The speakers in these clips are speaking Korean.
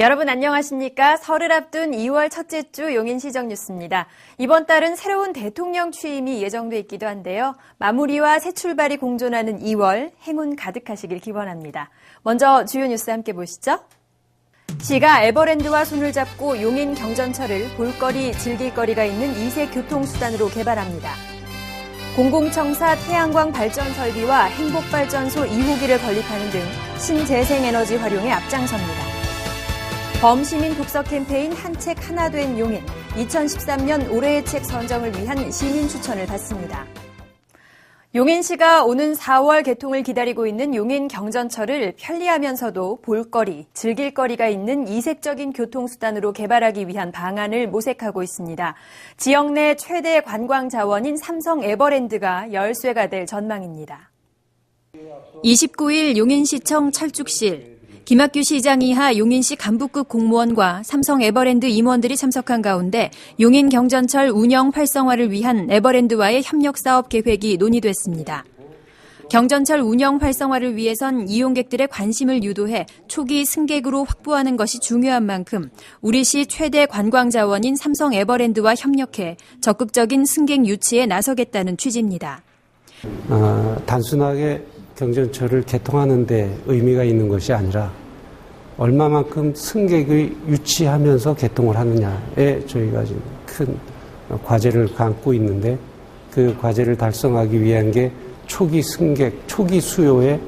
여러분 안녕하십니까? 설을 앞둔 2월 첫째 주 용인 시정 뉴스입니다. 이번 달은 새로운 대통령 취임이 예정돼 있기도 한데요. 마무리와 새 출발이 공존하는 2월 행운 가득하시길 기원합니다. 먼저 주요 뉴스 함께 보시죠. 시가 에버랜드와 손을 잡고 용인 경전철을 볼거리, 즐길거리가 있는 이색 교통수단으로 개발합니다. 공공청사 태양광 발전 설비와 행복발전소 2호기를 건립하는 등 신재생에너지 활용에 앞장섭니다. 범시민 독서 캠페인 한 책 하나 된 용인 2013년 올해의 책 선정을 위한 시민 추천을 받습니다. 용인시가 오는 4월 개통을 기다리고 있는 용인 경전철을 편리하면서도 볼거리, 즐길거리가 있는 이색적인 교통수단으로 개발하기 위한 방안을 모색하고 있습니다. 지역 내 최대 관광 자원인 삼성 에버랜드가 열쇠가 될 전망입니다. 29일 용인시청 철쭉실 김학규 시장 이하 용인시 간부급 공무원과 삼성 에버랜드 임원들이 참석한 가운데 용인 경전철 운영 활성화를 위한 에버랜드와의 협력 사업 계획이 논의됐습니다. 경전철 운영 활성화를 위해선 이용객들의 관심을 유도해 초기 승객으로 확보하는 것이 중요한 만큼 우리시 최대 관광 자원인 삼성 에버랜드와 협력해 적극적인 승객 유치에 나서겠다는 취지입니다. 어, 단순하게 경전철을 개통하는 데 의미가 있는 것이 아니라 얼마만큼 승객을 유치하면서 개통을 하느냐에 저희가 지금 큰 과제를 갖고 있는데 그 과제를 달성하기 위한 게 초기 승객, 초기 수요의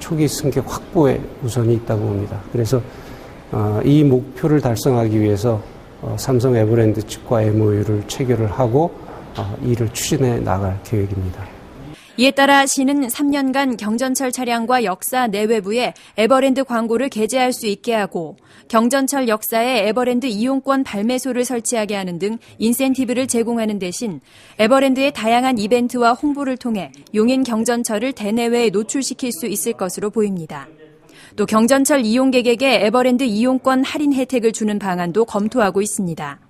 초기 승객 확보에 우선이 있다고 봅니다. 그래서 어, 이 목표를 달성하기 위해서 어, 삼성 에버랜드 측과 MOU를 체결을 하고 어, 이를 추진해 나갈 계획입니다. 이에 따라 시는 3년간 경전철 차량과 역사 내외부에 에버랜드 광고를 게재할 수 있게 하고 경전철 역사에 에버랜드 이용권 발매소를 설치하게 하는 등 인센티브를 제공하는 대신 에버랜드의 다양한 이벤트와 홍보를 통해 용인 경전철을 대내외에 노출시킬 수 있을 것으로 보입니다. 또 경전철 이용객에게 에버랜드 이용권 할인 혜택을 주는 방안도 검토하고 있습니다.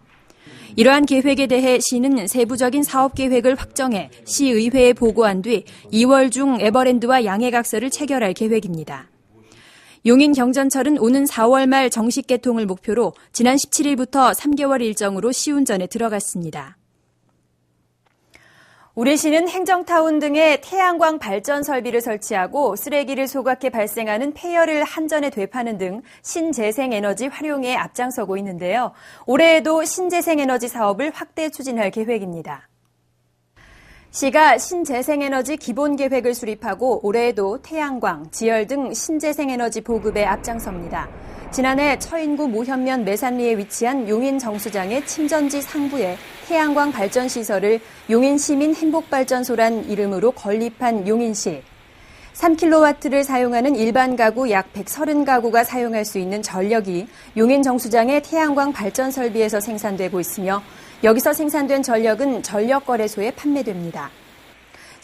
이러한 계획에 대해 시는 세부적인 사업 계획을 확정해 시의회에 보고한 뒤 2월 중 에버랜드와 양해각서를 체결할 계획입니다. 용인 경전철은 오는 4월 말 정식 개통을 목표로 지난 17일부터 3개월 일정으로 시운전에 들어갔습니다. 우리 시는 행정타운 등의 태양광 발전 설비를 설치하고 쓰레기를 소각해 발생하는 폐열을 한전에 되파는 등 신재생에너지 활용에 앞장서고 있는데요. 올해에도 신재생에너지 사업을 확대 추진할 계획입니다. 시가 신재생에너지 기본 계획을 수립하고 올해에도 태양광, 지열 등 신재생에너지 보급에 앞장섭니다. 지난해 처인구 모현면 매산리에 위치한 용인 정수장의 침전지 상부에 태양광 발전 시설을 용인 시민 행복 발전소란 이름으로 건립한 용인시. 3kW를 사용하는 일반 가구 약 130가구가 사용할 수 있는 전력이 용인 정수장의 태양광 발전 설비에서 생산되고 있으며 여기서 생산된 전력은 전력 거래소에 판매됩니다.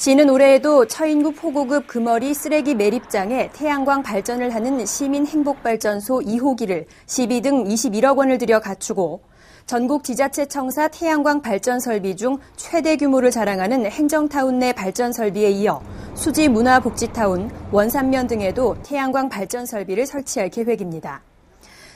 시는 올해에도 처인구 포고급 금어리 쓰레기 매립장에 태양광 발전을 하는 시민 행복발전소 2호기를 시비 등 21억 원을 들여 갖추고 전국 지자체 청사 태양광 발전 설비 중 최대 규모를 자랑하는 행정타운 내 발전 설비에 이어 수지 문화복지타운, 원산면 등에도 태양광 발전 설비를 설치할 계획입니다.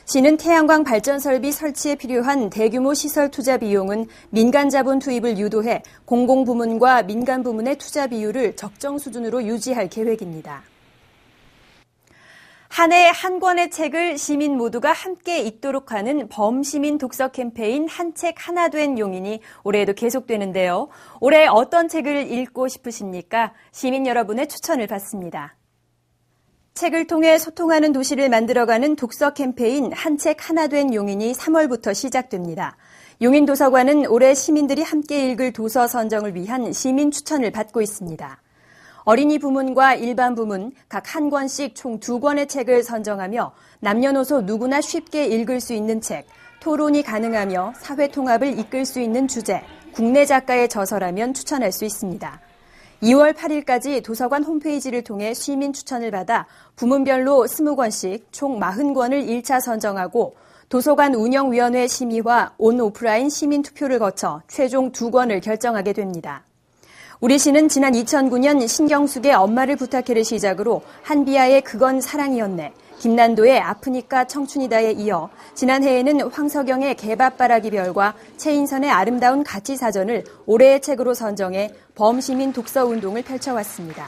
시는 태양광 발전 설비 설치에 필요한 대규모 시설 투자 비용은 민간 자본 투입을 유도해 공공 부문과 민간 부문의 투자 비율을 적정 수준으로 유지할 계획입니다. 한 해 한 권의 책을 시민 모두가 함께 읽도록 하는 범시민 독서 캠페인 한 책 하나 된 용인이 올해에도 계속되는데요. 올해 어떤 책을 읽고 싶으십니까? 시민 여러분의 추천을 받습니다. 책을 통해 소통하는 도시를 만들어가는 독서 캠페인 한 책 하나 된 용인이 3월부터 시작됩니다. 용인 도서관은 올해 시민들이 함께 읽을 도서 선정을 위한 시민 추천을 받고 있습니다. 어린이 부문과 일반 부문 각 한 권씩 총 두 권의 책을 선정하며 남녀노소 누구나 쉽게 읽을 수 있는 책, 토론이 가능하며 사회 통합을 이끌 수 있는 주제, 국내 작가의 저서라면 추천할 수 있습니다. 2월 8일까지 도서관 홈페이지를 통해 시민 추천을 받아 부문별로 20권씩 총 40권을 1차 선정하고 도서관 운영위원회 심의와 온 오프라인 시민 투표를 거쳐 최종 2권을 결정하게 됩니다. 우리 시는 지난 2009년 신경숙의 엄마를 부탁해를 시작으로 한비아의 그건 사랑이었네, 김난도의 아프니까 청춘이다에 이어 지난해에는 황석영의 개밥바라기 별과 최인선의 아름다운 가치 사전을 올해의 책으로 선정해 범시민 독서 운동을 펼쳐왔습니다.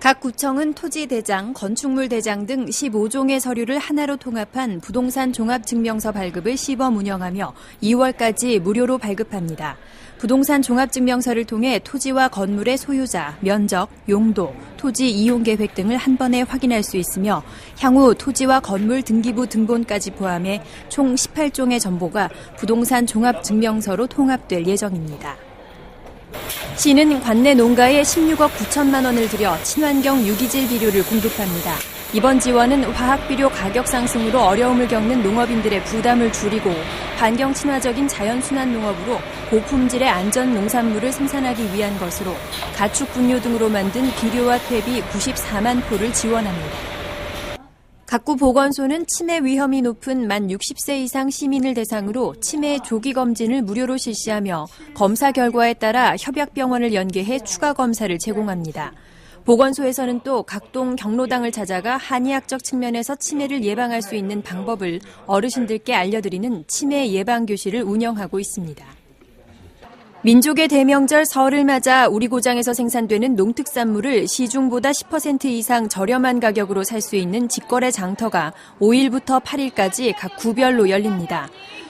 각 구청은 토지대장, 건축물대장 등 15종의 서류를 하나로 통합한 부동산 종합증명서 발급을 시범 운영하며 2월까지 무료로 발급합니다. 부동산 종합증명서를 통해 토지와 건물의 소유자, 면적, 용도, 토지 이용 계획 등을 한 번에 확인할 수 있으며 향후 토지와 건물 등기부 등본까지 포함해 총 18종의 정보가 부동산 종합증명서로 통합될 예정입니다. 시는 관내 농가에 16억 9천만 원을 들여 친환경 유기질 비료를 공급합니다. 이번 지원은 화학 비료 가격 상승으로 어려움을 겪는 농업인들의 부담을 줄이고 환경 친화적인 자연순환 농업으로 고품질의 안전 농산물을 생산하기 위한 것으로 가축 분뇨 등으로 만든 비료와 퇴비 94만 포를 지원합니다. 각구 보건소는 치매 위험이 높은 만 60세 이상 시민을 대상으로 치매 조기 검진을 무료로 실시하며 검사 결과에 따라 협약병원을 연계해 추가 검사를 제공합니다. 보건소에서는 또 각동 경로당을 찾아가 한의학적 측면에서 치매를 예방할 수 있는 방법을 어르신들께 알려드리는 치매 예방 교실을 운영하고 있습니다. 민족의 대명절 설을 맞아 우리 고장에서 생산되는 농특산물을 시중보다 10% 이상 저렴한 가격으로 살 수 있는 직거래 장터가 5일부터 8일까지 각 구별로 열립니다.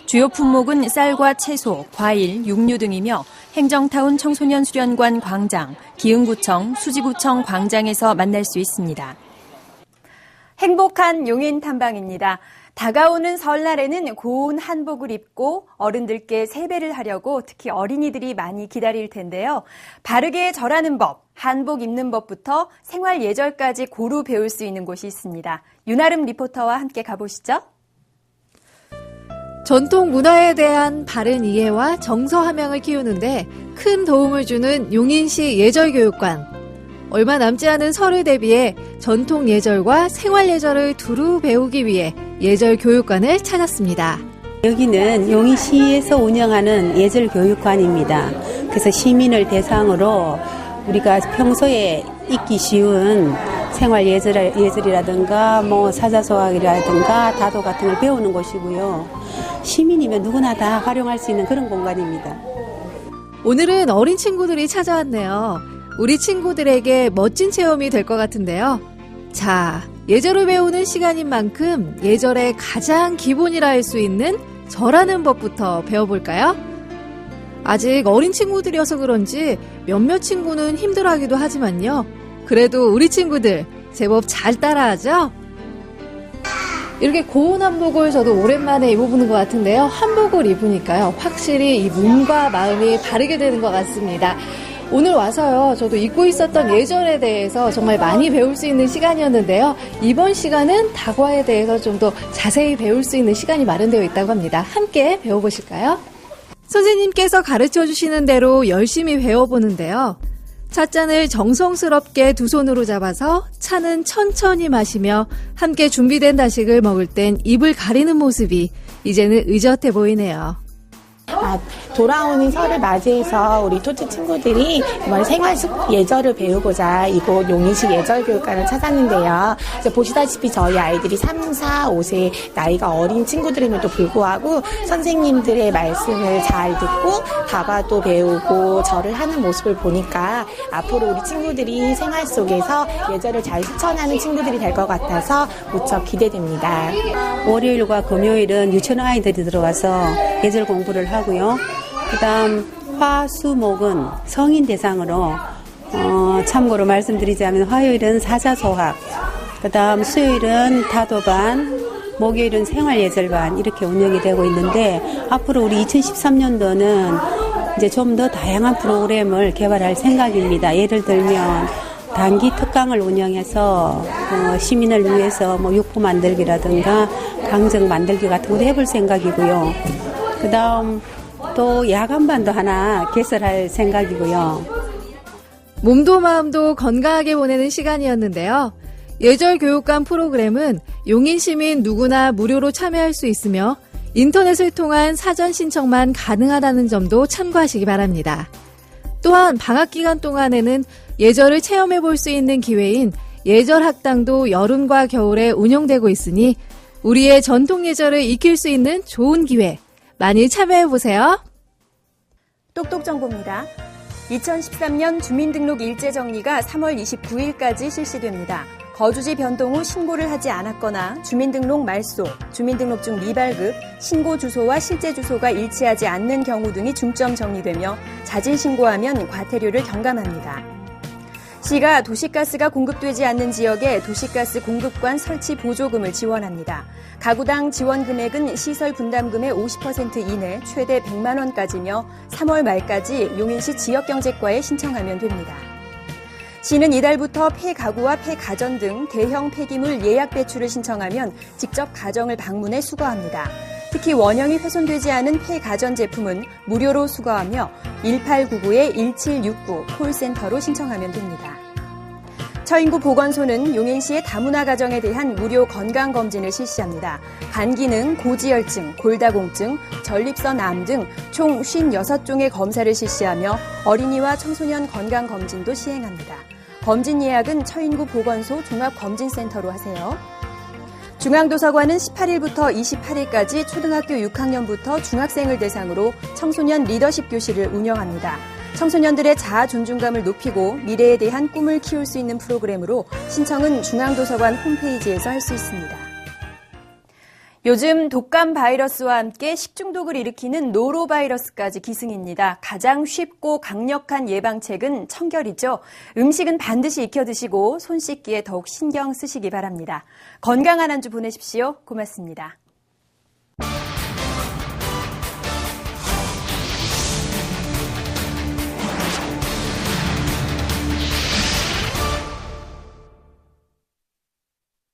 주요 품목은 쌀과 채소, 과일, 육류 등이며 행정타운 청소년 수련관 광장, 기흥구청, 수지구청 광장에서 만날 수 있습니다. 행복한 용인 탐방입니다. 다가오는 설날에는 고운 한복을 입고 어른들께 세배를 하려고 특히 어린이들이 많이 기다릴 텐데요. 바르게 절하는 법, 한복 입는 법부터 생활 예절까지 고루 배울 수 있는 곳이 있습니다. 윤아름 리포터와 함께 가보시죠. 전통 문화에 대한 바른 이해와 정서 함양을 키우는데 큰 도움을 주는 용인시 예절교육관. 얼마 남지 않은 설을 대비해 전통 예절과 생활 예절을 두루 배우기 위해 예절 교육관을 찾았습니다. 여기는 용인시에서 운영하는 예절교육관입니다. 그래서 시민을 대상으로 우리가 평소에 잊기 쉬운 생활 예절, 예절이라든가 뭐 사자소학이라든가 다도 같은 걸 배우는 곳이고요. 시민이면 누구나 다 활용할 수 있는 그런 공간입니다. 오늘은 어린 친구들이 찾아왔네요. 우리 친구들에게 멋진 체험이 될 것 같은데요. 자, 예절을 배우는 시간인 만큼 예절의 가장 기본이라 할 수 있는 절하는 법부터 배워볼까요? 아직 어린 친구들이어서 그런지 몇몇 친구는 힘들어하기도 하지만요. 그래도 우리 친구들 제법 잘 따라하죠? 이렇게 고운 한복을 저도 오랜만에 입어보는 것 같은데요. 한복을 입으니까요. 확실히 이 몸과 마음이 바르게 되는 것 같습니다. 오늘 와서요, 저도 잊고 있었던 예절에 대해서 정말 많이 배울 수 있는 시간이었는데요. 이번 시간은 다과에 대해서 좀 더 자세히 배울 수 있는 시간이 마련되어 있다고 합니다. 함께 배워보실까요? 선생님께서 가르쳐 주시는 대로 열심히 배워보는데요. 찻잔을 정성스럽게 두 손으로 잡아서 차는 천천히 마시며 함께 준비된 다식을 먹을 땐 입을 가리는 모습이 이제는 의젓해 보이네요. 아, 돌아오는 설을 맞이해서 우리 토치 친구들이 이번 생활 습 예절을 배우고자 이곳 용인시 예절교육관을 찾았는데요. 보시다시피 저희 아이들이 3, 4, 5세 나이가 어린 친구들임에도 불구하고 선생님들의 말씀을 잘 듣고 다과도 배우고 절을 하는 모습을 보니까 앞으로 우리 친구들이 생활 속에서 예절을 잘 실천하는 친구들이 될 것 같아서 무척 기대됩니다. 월요일과 금요일은 유치원 아이들이 들어와서 예절 공부를 하고요. 그다음 화수목은 성인 대상으로 어, 참고로 말씀드리자면 화요일은 사자소학, 그다음 수요일은 다도반, 목요일은 생활예절반 이렇게 운영이 되고 있는데 앞으로 우리 2013년도는 이제 좀 더 다양한 프로그램을 개발할 생각입니다. 예를 들면 단기 특강을 운영해서 어, 시민을 위해서 뭐 육포 만들기라든가 강정 만들기 같은 것도 해볼 생각이고요. 그 다음 또 야간반도 하나 개설할 생각이고요. 몸도 마음도 건강하게 보내는 시간이었는데요. 예절 교육관 프로그램은 용인 시민 누구나 무료로 참여할 수 있으며 인터넷을 통한 사전 신청만 가능하다는 점도 참고하시기 바랍니다. 또한 방학 기간 동안에는 예절을 체험해 볼 수 있는 기회인 예절 학당도 여름과 겨울에 운영되고 있으니 우리의 전통 예절을 익힐 수 있는 좋은 기회 많이 참여해 보세요. 똑똑 정보입니다. 2013년 주민등록 일제 정리가 3월 29일까지 실시됩니다. 거주지 변동 후 신고를 하지 않았거나 주민등록 말소, 주민등록증 미발급, 신고 주소와 실제 주소가 일치하지 않는 경우 등이 중점 정리되며 자진 신고하면 과태료를 경감합니다. 시가 도시가스가 공급되지 않는 지역에 도시가스 공급관 설치 보조금을 지원합니다. 가구당 지원 금액은 시설 분담금의 50% 이내 최대 100만 원까지며 3월 말까지 용인시 지역경제과에 신청하면 됩니다. 시는 이달부터 폐가구와 폐가전 등 대형 폐기물 예약 배출을 신청하면 직접 가정을 방문해 수거합니다. 특히 원형이 훼손되지 않은 폐가전 제품은 무료로 수거하며 1899-1769 콜센터로 신청하면 됩니다. 처인구 보건소는 용인시의 다문화 가정에 대한 무료 건강검진을 실시합니다. 간기능, 고지혈증, 골다공증, 전립선 암 등 총 56종의 검사를 실시하며 어린이와 청소년 건강검진도 시행합니다. 검진 예약은 처인구 보건소 종합검진센터로 하세요. 중앙도서관은 18일부터 28일까지 초등학교 6학년부터 중학생을 대상으로 청소년 리더십 교실을 운영합니다. 청소년들의 자아 존중감을 높이고 미래에 대한 꿈을 키울 수 있는 프로그램으로 신청은 중앙도서관 홈페이지에서 할 수 있습니다. 요즘 독감 바이러스와 함께 식중독을 일으키는 노로바이러스까지 기승입니다. 가장 쉽고 강력한 예방책은 청결이죠. 음식은 반드시 익혀 드시고 손 씻기에 더욱 신경 쓰시기 바랍니다. 건강한 한 주 보내십시오. 고맙습니다.